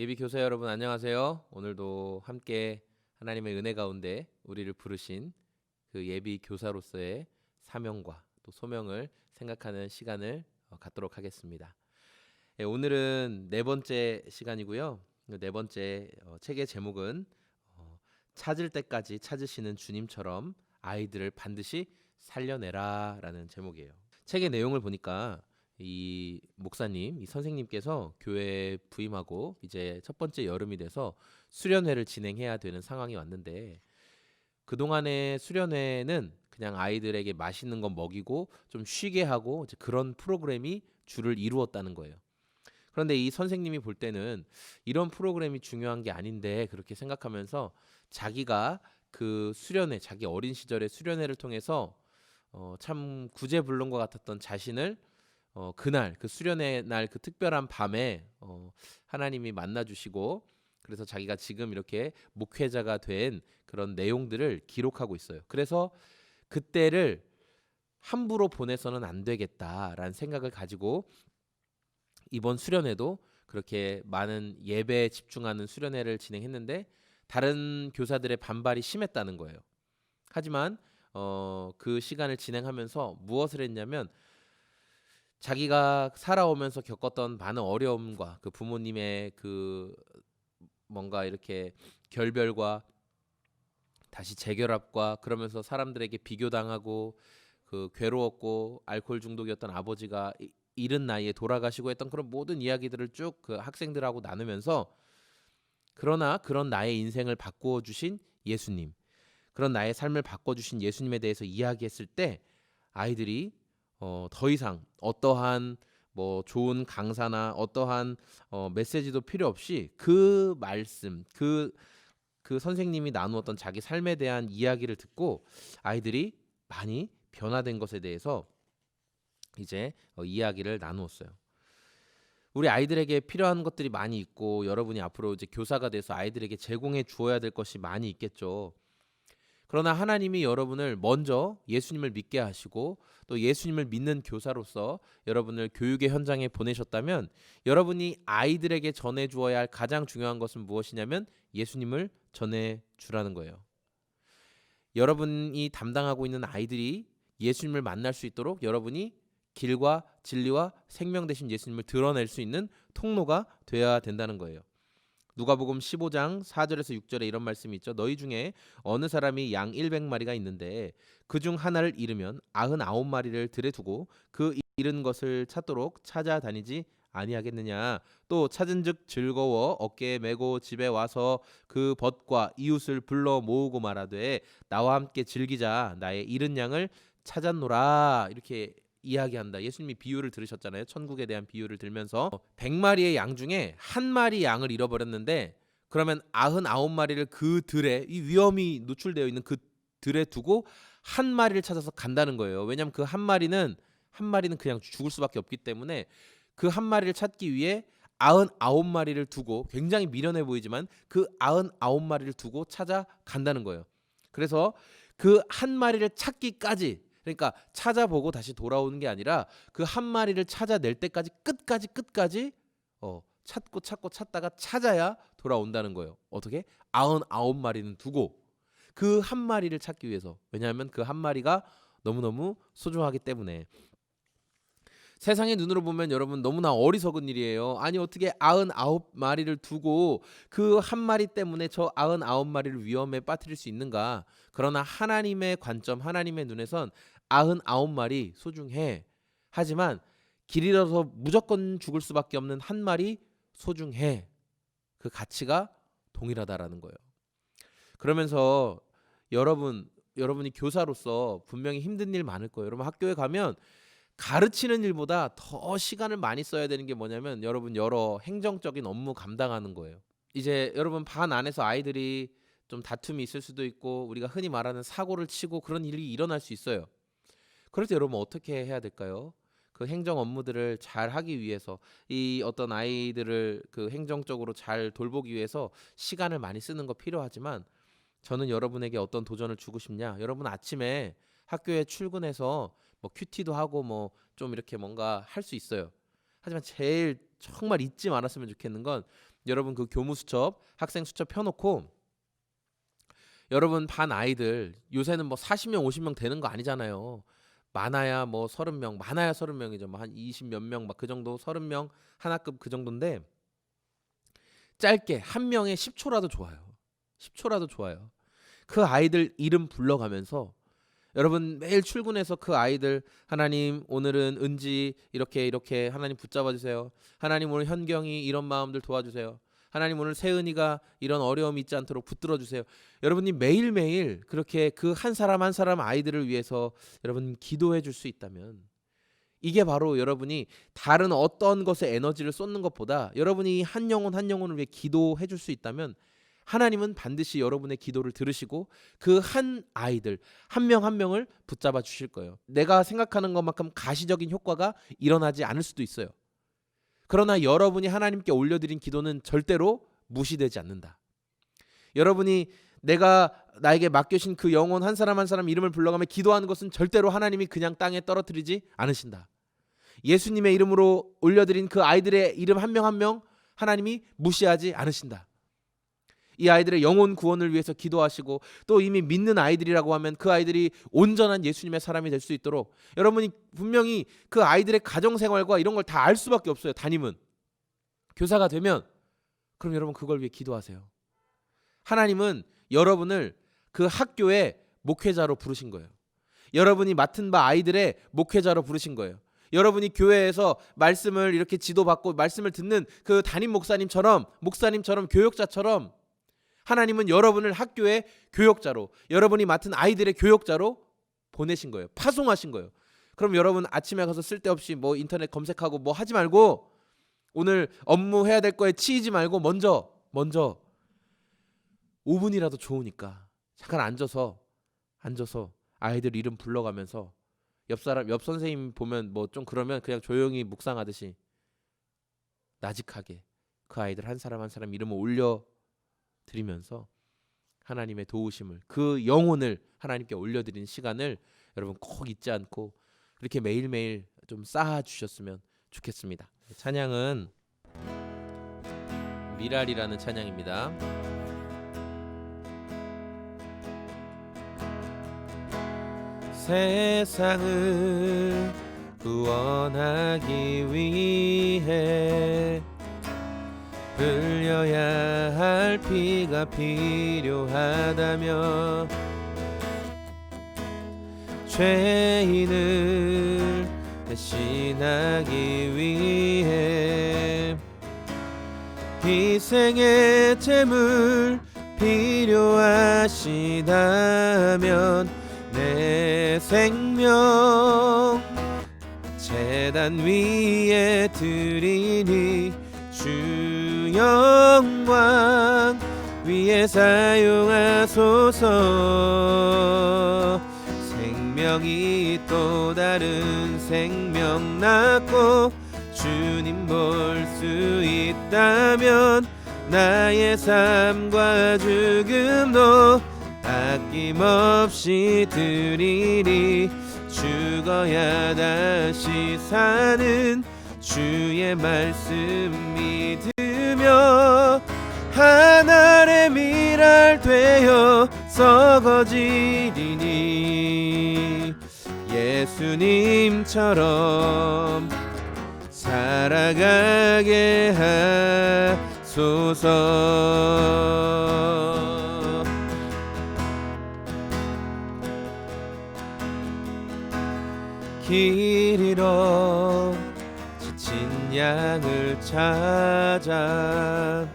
예비 교사 여러분 안녕하세요. 오늘도 함께 하나님의 은혜 가운데 우리를 부르신 그 예비 교사로서의 사명과 또 소명을 생각하는 시간을 어, 갖도록 하겠습니다. 예, 오늘은 네 번째 시간이고요. 그네 번째 어, 책의 제목은 어, 찾을 때까지 찾으시는 주님처럼 아이들을 반드시 살려내라라는 제목이에요. 책의 내용을 보니까 이 목사님, 이 선생님께서 교회에 부임하고 이제 첫 번째 여름이 돼서 수련회를 진행해야 되는 상황이 왔는데 그동안의 수련회는 그냥 아이들에게 맛있는 거 먹이고 좀 쉬게 하고 그런 프로그램이 주를 이루었다는 거예요. 그런데 이 선생님이 볼 때는 이런 프로그램이 중요한 게 아닌데 그렇게 생각하면서 자기가 그 수련회, 자기 어린 시절의 수련회를 통해서 어, 참 구제불능과 같았던 자신을 어, 그날 그 수련회 날그 특별한 밤에 어, 하나님이 만나 주시고 그래서 자기가 지금 이렇게 목회자가 된 그런 내용들을 기록하고 있어요. 그래서 그때를 함부로 보내서는 안 되겠다라는 생각을 가지고 이번 수련회도 그렇게 많은 예배에 집중하는 수련회를 진행했는데 다른 교사들의 반발이 심했다는 거예요. 하지만 어, 그 시간을 진행하면서 무엇을 했냐면 자기가 살아오면서 겪었던 많은 어려움과 그 부모님의 그 뭔가 이렇게 결별과 다시 재결합과 그러면서 사람들에게 비교당하고 그 괴로웠고 알코올 중독이었던 아버지가 이- 이른 나이에 돌아가시고 했던 그런 모든 이야기들을 쭉 그 학생들하고 나누면서 그러나 그런 나의 인생을 바꾸어 주신 예수님 그런 나의 삶을 바꿔 주신 예수님에 대해서 이야기했을 때 아이들이 어, 더 이상 어떠한 뭐 좋은 강사나 어떠한 어, 메시지도 필요 없이 그 말씀 그그 선생님이 나누었던 자기 삶에 대한 이야기를 듣고 아이들이 많이 변화된 것에 대해서 이제 어, 이야기를 나누었어요. 우리 아이들에게 필요한 것들이 많이 있고 여러분이 앞으로 이제 교사가 돼서 아이들에게 제공해 주어야 될 것이 많이 있겠죠. 그러나 하나님이 여러분을 먼저 예수님을 믿게 하시고 또 예수님을 믿는 교사로서 여러분을 교육의 현장에 보내셨다면 여러분이 아이들에게 전해 주어야 할 가장 중요한 것은 무엇이냐면 예수님을 전해 주라는 거예요. 여러분이 담당하고 있는 아이들이 예수님을 만날 수 있도록 여러분이 길과 진리와 생명 되신 예수님을 드러낼 수 있는 통로가 되어야 된다는 거예요. 누가복음 15장 4절에서 6절에 이런 말씀이 있죠. 너희 중에 어느 사람이 양 100마리가 있는데 그 중 하나를 잃으면 99마리를 들에 두고 그 잃은 것을 찾도록 찾아다니지 아니하겠느냐? 또 찾은즉 즐거워 어깨에 메고 집에 와서 그 벗과 이웃을 불러 모으고 말하되 나와 함께 즐기자. 나의 잃은 양을 찾았노라. 이렇게 이야기한다. 예수님이 비유를 들으셨잖아요. 천국에 대한 비유를 들면서 100마리의 양 중에 한 마리 양을 잃어버렸는데 그러면 99마리를 그 들에 이 위험이 노출되어 있는 그 들에 두고 한 마리를 찾아서 간다는 거예요. 왜냐하면 그 한 마리는 한 마리는 그냥 죽을 수밖에 없기 때문에 그 한 마리를 찾기 위해 99마리를 두고 굉장히 미련해 보이지만 그 99마리를 두고 찾아간다는 거예요. 그래서 그 한 마리를 찾기까지 그러니까 찾아보고 다시 돌아오는 게 아니라 그 한 마리를 찾아낼 때까지 끝까지 끝까지 어, 찾고 찾고 찾다가 찾아야 돌아온다는 거예요. 어떻게? 아흔 아홉 마리는 두고 그 한 마리를 찾기 위해서 왜냐하면 그 한 마리가 너무너무 소중하기 때문에 세상의 눈으로 보면 여러분 너무나 어리석은 일이에요. 아니 어떻게 아흔아홉 마리를 두고 그 한 마리 때문에 저 아흔아홉 마리를 위험에 빠뜨릴 수 있는가? 그러나 하나님의 관점, 하나님의 눈에선 아흔아홉 마리 소중해. 하지만 길 잃어서 무조건 죽을 수밖에 없는 한 마리 소중해. 그 가치가 동일하다라는 거예요. 그러면서 여러분 여러분이 교사로서 분명히 힘든 일 많을 거예요. 여러분 학교에 가면 가르치는 일보다 더 시간을 많이 써야 되는 게 뭐냐면 여러분 여러 행정적인 업무 감당하는 거예요. 이제 여러분 반 안에서 아이들이 좀 다툼이 있을 수도 있고 우리가 흔히 말하는 사고를 치고 그런 일이 일어날 수 있어요. 그럴 때 여러분 어떻게 해야 될까요? 그 행정 업무들을 잘 하기 위해서 이 어떤 아이들을 그 행정적으로 잘 돌보기 위해서 시간을 많이 쓰는 거 필요하지만 저는 여러분에게 어떤 도전을 주고 싶냐? 여러분 아침에 학교에 출근해서 뭐 큐티도 하고 뭐 좀 이렇게 뭔가 할 수 있어요. 하지만 제일 정말 잊지 말았으면 좋겠는 건 여러분 그 교무 수첩, 학생 수첩 펴놓고 여러분 반 아이들 요새는 뭐 40명, 50명 되는 거 아니잖아요. 많아야 뭐 30명, 많아야 30명이죠. 뭐 한 20 몇 명 막 그 정도 30명 한 학급 그 정도인데 짧게 한 명에 10초라도 좋아요. 10초라도 좋아요. 그 아이들 이름 불러가면서 여러분 매일 출근해서 그 아이들 하나님 오늘은 은지 이렇게 이렇게 하나님 붙잡아 주세요. 하나님 오늘 현경이 이런 마음들 도와주세요. 하나님 오늘 세은이가 이런 어려움이 있지 않도록 붙들어 주세요. 여러분이 매일매일 그렇게 그 한 사람 한 사람 아이들을 위해서 여러분 기도해 줄 수 있다면 이게 바로 여러분이 다른 어떤 것에 에너지를 쏟는 것보다 여러분이 한 영혼 한 영혼을 위해 기도해 줄 수 있다면 하나님은 반드시 여러분의 기도를 들으시고 그 한 아이들 한명한 명을 붙잡아 주실 거예요. 내가 생각하는 것만큼 가시적인 효과가 일어나지 않을 수도 있어요. 그러나 여러분이 하나님께 올려드린 기도는 절대로 무시되지 않는다. 여러분이 내가 나에게 맡겨신 그 영혼 한 사람 한 사람 이름을 불러가며 기도하는 것은 절대로 하나님이 그냥 땅에 떨어뜨리지 않으신다. 예수님의 이름으로 올려드린 그 아이들의 이름 한 명 한명 하나님이 무시하지 않으신다. 이 아이들의 영혼 구원을 위해서 기도하시고 또 이미 믿는 아이들이라고 하면 그 아이들이 온전한 예수님의 사람이 될 수 있도록 여러분이 분명히 그 아이들의 가정 생활과 이런 걸 다 알 수밖에 없어요. 담임은 교사가 되면 그럼 여러분 그걸 위해 기도하세요. 하나님은 여러분을 그 학교의 목회자로 부르신 거예요. 여러분이 맡은 바 아이들의 목회자로 부르신 거예요. 여러분이 교회에서 말씀을 이렇게 지도받고 말씀을 듣는 그 담임 목사님처럼 목사님처럼 교육자처럼 하나님은 여러분을 학교의 교역자로 여러분이 맡은 아이들의 교역자로 보내신 거예요. 파송하신 거예요. 그럼 여러분 아침에 가서 쓸데없이 뭐 인터넷 검색하고 뭐 하지 말고 오늘 업무 해야 될 거에 치이지 말고 먼저 먼저 5분이라도 좋으니까 잠깐 앉아서 앉아서 아이들 이름 불러가면서 옆 사람 옆 선생님 보면 뭐 좀 그러면 그냥 조용히 묵상하듯이 나직하게 그 아이들 한 사람 한 사람 이름을 올려 드리면서 하나님의 도우심을 그 영혼을 하나님께 올려드리는 시간을 여러분 꼭 잊지 않고 이렇게 매일매일 좀 쌓아 주셨으면 좋겠습니다. 찬양은 미랄이라는 찬양입니다. 세상을 구원하기 위해 흘려야 할 피가 필요하다며 죄인을 대신하기 위해 희생의 제물 필요하시다면 내 생명 재단 위에 드리니 주 영광 위에 사용하소서. 생명이 또 다른 생명 낳고 주님 볼 수 있다면 나의 삶과 죽음도 아낌없이 드리리. 죽어야 다시 사는 주의 말씀 믿으 며 하늘의 미랄 되어 썩어지리니. 예수님처럼 살아가게 하소서 찾아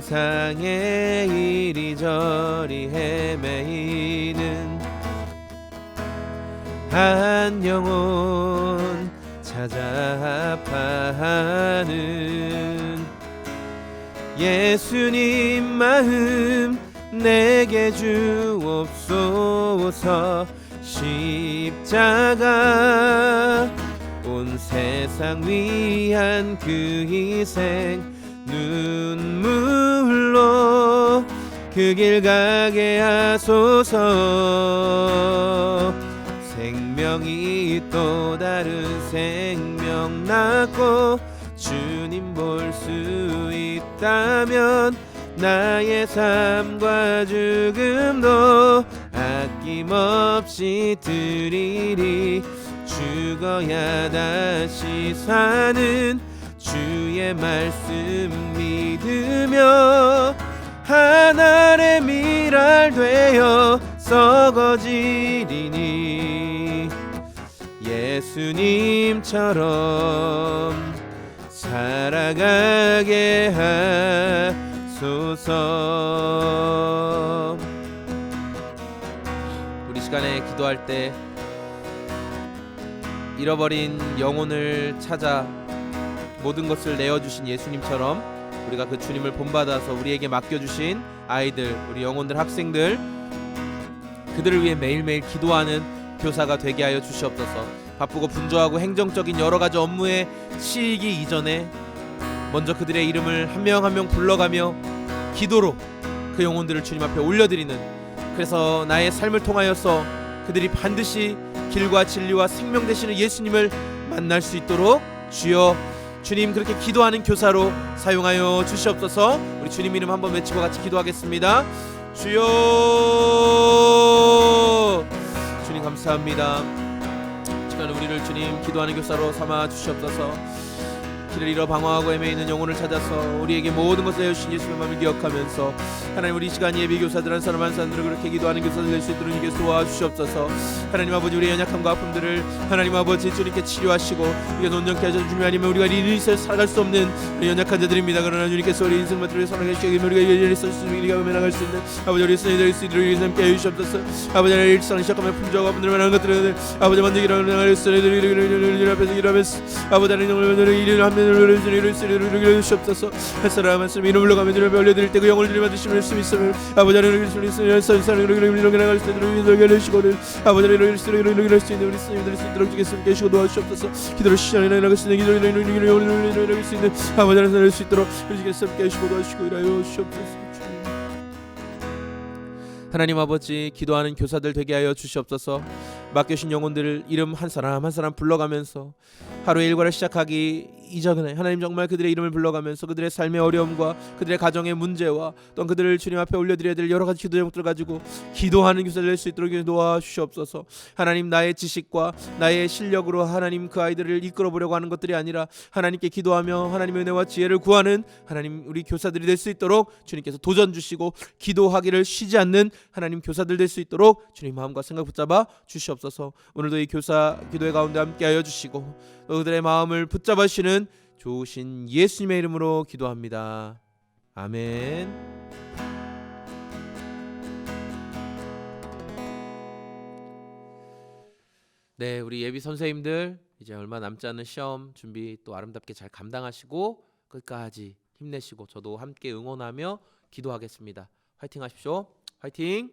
상해 이리저리 헤매이는 한 영혼 찾아 아파하는 예수님 마음 내게 주옵소서 십자가 온 세상 위한 그 희생 눈물로 그 길 가게 하소서. 생명이 또 다른 생명 낳고 주 주님 볼 수 있다면 나의 삶과 죽음도 아낌없이 드리리 죽어야 다시 사는 주의 말씀 믿으며 하늘의 미랄 되어 썩어지리니 예수님처럼 살아가게 하소서. 우리 시간에 기도할 때 잃어버린 영혼을 찾아 모든 것을 내어주신 예수님처럼 우리가 그 주님을 본받아서 우리에게 맡겨주신 아이들 우리 영혼들 학생들 그들을 위해 매일매일 기도하는 교사가 되게 하여 주시옵소서. 바쁘고 분주하고 행정적인 여러 가지 업무에 치이기 이전에 먼저 그들의 이름을 한 명 한명 불러가며 기도로 그 영혼들을 주님 앞에 올려드리는 그래서 나의 삶을 통하여서 그들이 반드시 길과 진리와 생명 되시는 예수님을 만날 수 있도록 주여. 주님 그렇게 기도하는 교사로 사용하여 주시옵소서. 우리 주님 이름 한번 외치고 같이 기도하겠습니다. 주여! 주님 감사합니다. 시간 우리를 주님 기도하는 교사로 삼아 주시옵소서 길을 잃어 방황하고 헤매 있는 영혼을 찾아서 우리에게 모든 것을 해주신 예수님의 마음을 기억하면서 하나님 우리 이 시간 예비 교사들 한 사람 한 사람들을 그렇게 기도하는 교사들 될 수 있도록 주님께 도와주시옵소서 하나님 아버지 우리의 연약함과 아픔들을 하나님 아버지 주님께 치료하시고 우리가 온전케 하셔서 주님 아니면 우리가 이리 살아갈 수 없는 연약한 자들입니다 그러나 주님께서 우리 인생 materi를 사랑해 주시기 우리가 이리 있을 수 있는 우리가 나갈 수 있는 아버지 우리 선이 될수 있도록 우리 함께 해주시옵소서 아버지 하나님 일상 시작하며 품저가 분들 많은 것들을 아버지 먼저 일어나는 앞에서 일하면서 아버지 하나님 오늘 일을 하면 그 하나님 아버지 기도하는 교사들 되게 하여 주시옵소서 맡겨신 영혼들을 이름 한 사람 한 사람 불러가면서 하루의 일과를 시작하기 이전에 하나님 정말 그들의 이름을 불러가면서 그들의 삶의 어려움과 그들의 가정의 문제와 또 그들을 주님 앞에 올려드려야 될 여러 가지 기도 제목들 가지고 기도하는 교사들 될수 있도록 도와 주시옵소서. 하나님 나의 지식과 나의 실력으로 하나님 그 아이들을 이끌어 보려고 하는 것들이 아니라 하나님께 기도하며 하나님의 은혜와 지혜를 구하는 하나님 우리 교사들이 될 수 있도록 주님께서 도전 주시고 기도하기를 쉬지 않는 하나님 교사들 될 수 있도록 주님 마음과 생각 붙잡아 주시옵소서 오늘도 이 교사 기도회 가운데 함께하여 주시고 또 그들의 마음을 붙잡으시는 좋으신 예수님의 이름으로 기도합니다. 아멘. 네 우리 예비 선생님들 이제 얼마 남지 않은 시험 준비 또 아름답게 잘 감당하시고 끝까지 힘내시고 저도 함께 응원하며 기도하겠습니다. 화이팅 하십시오. 화이팅